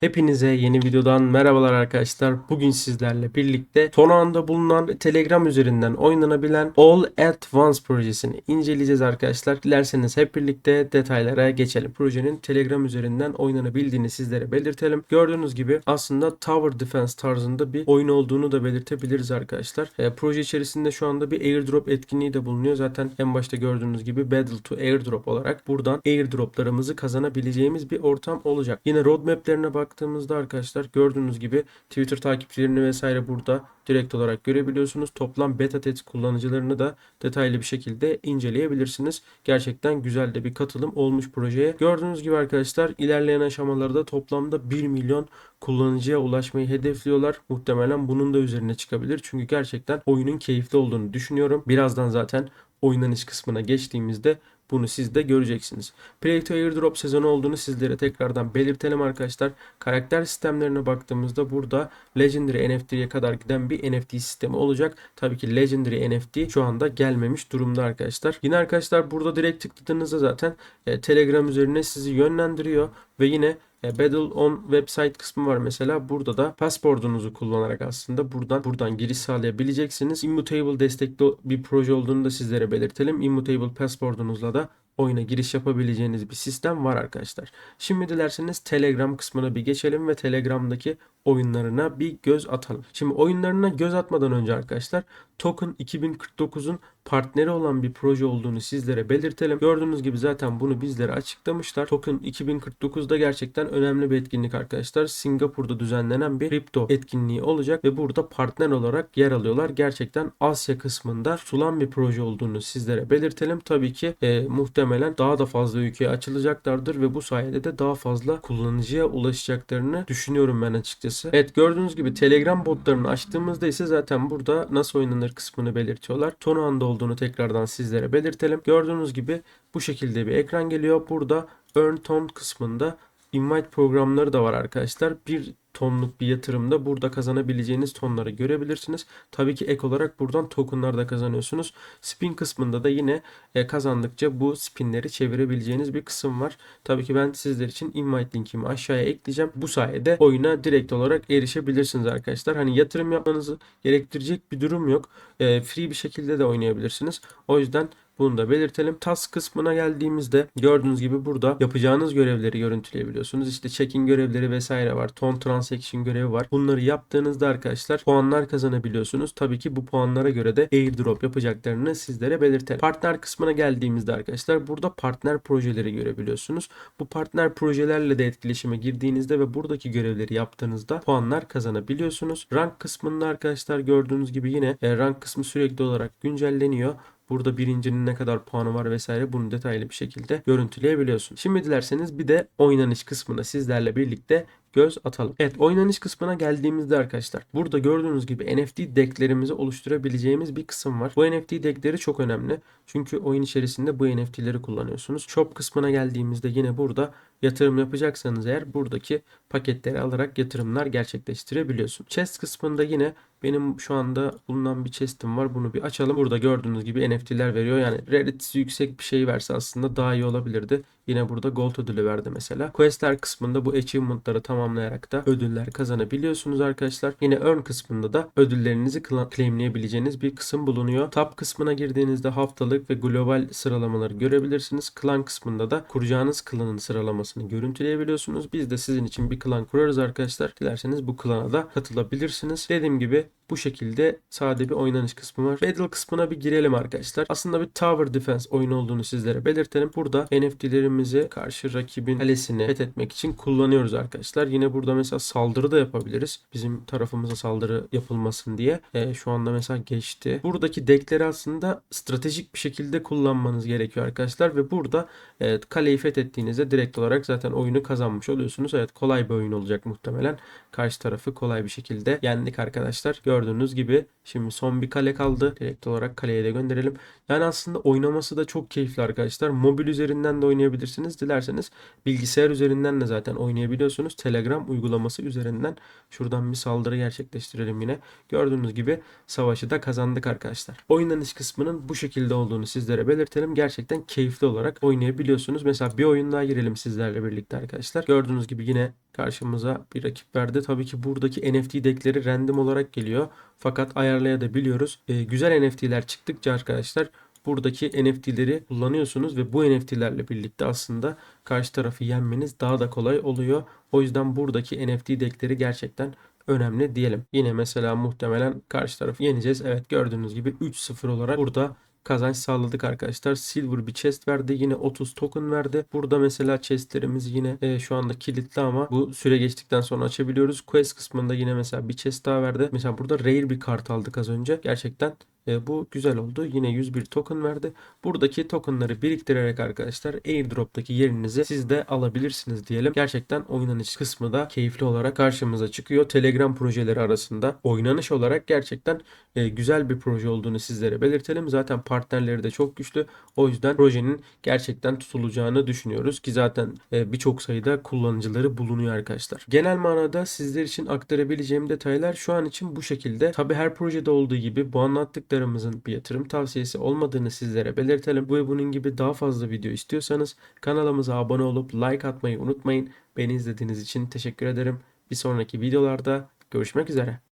Hepinize yeni videodan merhabalar arkadaşlar. Bugün sizlerle birlikte son anda bulunan Telegram üzerinden oynanabilen All at Once projesini inceleyeceğiz arkadaşlar. Dilerseniz hep birlikte detaylara geçelim. Projenin Telegram üzerinden oynanabildiğini sizlere belirtelim. Gördüğünüz gibi aslında Tower Defense tarzında bir oyun olduğunu da belirtebiliriz arkadaşlar. E, proje içerisinde şu anda bir airdrop etkinliği de bulunuyor. Zaten en başta gördüğünüz gibi Battle to Airdrop olarak buradan airdroplarımızı kazanabileceğimiz bir ortam olacak. Yine roadmaplerine baktığımızda arkadaşlar gördüğünüz gibi Twitter takipçilerini vesaire burada direkt olarak görebiliyorsunuz. Toplam beta test kullanıcılarını da detaylı bir şekilde inceleyebilirsiniz. Gerçekten güzel de bir katılım olmuş projeye. Gördüğünüz gibi arkadaşlar ilerleyen aşamalarda toplamda 1 milyon kullanıcıya ulaşmayı hedefliyorlar. Muhtemelen bunun da üzerine çıkabilir. Çünkü gerçekten oyunun keyifli olduğunu düşünüyorum. Birazdan zaten oynanış kısmına geçtiğimizde bunu siz de göreceksiniz. Play to Airdrop sezonu olduğunu sizlere tekrardan belirtelim arkadaşlar. Karakter sistemlerine baktığımızda burada Legendary NFT'ye kadar giden bir NFT sistemi olacak. Tabii ki Legendary NFT şu anda gelmemiş durumda arkadaşlar. Yine arkadaşlar burada direkt tıkladığınızda zaten e, Telegram üzerine sizi yönlendiriyor ve yine Battle on website kısmı var mesela. Burada da pasportunuzu kullanarak aslında buradan buradan giriş sağlayabileceksiniz. Immutable destekli bir proje olduğunu da sizlere belirtelim. Immutable pasportunuzla da oyuna giriş yapabileceğiniz bir sistem var arkadaşlar. Şimdi dilerseniz Telegram kısmına bir geçelim ve Telegram'daki oyunlarına bir göz atalım. Şimdi oyunlarına göz atmadan önce arkadaşlar Token 2049'un partneri olan bir proje olduğunu sizlere belirtelim. Gördüğünüz gibi zaten bunu bizlere açıklamışlar. Token 2049'da gerçekten önemli bir etkinlik arkadaşlar. Singapur'da düzenlenen bir kripto etkinliği olacak ve burada partner olarak yer alıyorlar. Gerçekten Asya kısmında sulan bir proje olduğunu sizlere belirtelim. Tabii ki e, muhtemelen daha da fazla ülkeye açılacaklardır ve bu sayede de daha fazla kullanıcıya ulaşacaklarını düşünüyorum ben açıkçası. Evet gördüğünüz gibi Telegram botlarını açtığımızda ise zaten burada nasıl oynanır kısmını belirtiyorlar. Son anda olduğunu tekrardan sizlere belirtelim. Gördüğünüz gibi bu şekilde bir ekran geliyor. Burada Earn Ton kısmında invite programları da var arkadaşlar. Bir tonluk bir yatırımda burada kazanabileceğiniz tonları görebilirsiniz. Tabii ki ek olarak buradan tokenlar da kazanıyorsunuz. Spin kısmında da yine e, kazandıkça bu spinleri çevirebileceğiniz bir kısım var. Tabii ki ben sizler için invite linkimi aşağıya ekleyeceğim. Bu sayede oyuna direkt olarak erişebilirsiniz arkadaşlar. Hani yatırım yapmanızı gerektirecek bir durum yok. E, free bir şekilde de oynayabilirsiniz. O yüzden bunu da belirtelim. Task kısmına geldiğimizde gördüğünüz gibi burada yapacağınız görevleri görüntüleyebiliyorsunuz. İşte check-in görevleri vesaire var. Ton transaction görevi var. Bunları yaptığınızda arkadaşlar puanlar kazanabiliyorsunuz. Tabii ki bu puanlara göre de airdrop yapacaklarını sizlere belirtelim. Partner kısmına geldiğimizde arkadaşlar burada partner projeleri görebiliyorsunuz. Bu partner projelerle de etkileşime girdiğinizde ve buradaki görevleri yaptığınızda puanlar kazanabiliyorsunuz. Rank kısmında arkadaşlar gördüğünüz gibi yine e, rank kısmı sürekli olarak güncelleniyor. Burada birincinin ne kadar puanı var vesaire bunu detaylı bir şekilde görüntüleyebiliyorsun. Şimdi dilerseniz bir de oynanış kısmına sizlerle birlikte göz atalım. Evet oynanış kısmına geldiğimizde arkadaşlar burada gördüğünüz gibi NFT decklerimizi oluşturabileceğimiz bir kısım var. Bu NFT deckleri çok önemli. Çünkü oyun içerisinde bu NFT'leri kullanıyorsunuz. Shop kısmına geldiğimizde yine burada yatırım yapacaksanız eğer buradaki paketleri alarak yatırımlar gerçekleştirebiliyorsun. Chest kısmında yine benim şu anda bulunan bir chest'im var. Bunu bir açalım. Burada gördüğünüz gibi NFT'ler veriyor. Yani rarity'si yüksek bir şey verse aslında daha iyi olabilirdi. Yine burada gold ödülü verdi mesela. Questler kısmında bu achievement'ları tamamlayarak da ödüller kazanabiliyorsunuz arkadaşlar. Yine earn kısmında da ödüllerinizi cla- claimleyebileceğiniz bir kısım bulunuyor. Top kısmına girdiğinizde haftalık ve global sıralamaları görebilirsiniz. Klan kısmında da kuracağınız klanın sıralamasını görüntüleyebiliyorsunuz. Biz de sizin için bir klan kurarız arkadaşlar. Dilerseniz bu klana da katılabilirsiniz. Dediğim gibi bu şekilde sade bir oynanış kısmı var. Battle kısmına bir girelim arkadaşlar. Aslında bir Tower Defense oyunu olduğunu sizlere belirtelim. Burada NFT'lerimizi karşı rakibin kalesini fethetmek için kullanıyoruz arkadaşlar. Yine burada mesela saldırı da yapabiliriz. Bizim tarafımıza saldırı yapılmasın diye. E, şu anda mesela geçti. Buradaki deckleri aslında stratejik bir şekilde kullanmanız gerekiyor arkadaşlar. Ve burada e, kaleyi fethettiğinizde direkt olarak zaten oyunu kazanmış oluyorsunuz. Evet kolay bir oyun olacak muhtemelen. Karşı tarafı kolay bir şekilde yendik arkadaşlar. Gördüğünüz Gördüğünüz gibi şimdi son bir kale kaldı. Direkt olarak kaleye de gönderelim. Yani aslında oynaması da çok keyifli arkadaşlar. Mobil üzerinden de oynayabilirsiniz. Dilerseniz bilgisayar üzerinden de zaten oynayabiliyorsunuz. Telegram uygulaması üzerinden şuradan bir saldırı gerçekleştirelim yine. Gördüğünüz gibi savaşı da kazandık arkadaşlar. Oynanış kısmının bu şekilde olduğunu sizlere belirtelim. Gerçekten keyifli olarak oynayabiliyorsunuz. Mesela bir oyun daha girelim sizlerle birlikte arkadaşlar. Gördüğünüz gibi yine karşımıza bir rakip verdi. Tabii ki buradaki NFT deckleri random olarak geliyor. Fakat ayarlayabiliyoruz. Ee, güzel NFT'ler çıktıkça arkadaşlar buradaki NFT'leri kullanıyorsunuz ve bu NFT'lerle birlikte aslında karşı tarafı yenmeniz daha da kolay oluyor. O yüzden buradaki NFT deckleri gerçekten önemli diyelim. Yine mesela muhtemelen karşı tarafı yeneceğiz. Evet gördüğünüz gibi 3-0 olarak burada kazanç sağladık arkadaşlar. Silver bir chest verdi. Yine 30 token verdi. Burada mesela chestlerimiz yine e, şu anda kilitli ama bu süre geçtikten sonra açabiliyoruz. Quest kısmında yine mesela bir chest daha verdi. Mesela burada rare bir kart aldık az önce. Gerçekten e, bu güzel oldu. Yine 101 token verdi. Buradaki tokenları biriktirerek arkadaşlar airdrop'taki yerinizi siz de alabilirsiniz diyelim. Gerçekten oynanış kısmı da keyifli olarak karşımıza çıkıyor. Telegram projeleri arasında oynanış olarak gerçekten e, güzel bir proje olduğunu sizlere belirtelim. Zaten partnerleri de çok güçlü. O yüzden projenin gerçekten tutulacağını düşünüyoruz ki zaten e, birçok sayıda kullanıcıları bulunuyor arkadaşlar. Genel manada sizler için aktarabileceğim detaylar şu an için bu şekilde. Tabi her projede olduğu gibi bu anlattıklarımızın bir yatırım tavsiyesi olmadığını sizlere belirtelim. Bu ve bunun gibi daha fazla video istiyorsanız kanalımıza abone olup like atmayı unutmayın. Beni izlediğiniz için teşekkür ederim. Bir sonraki videolarda görüşmek üzere.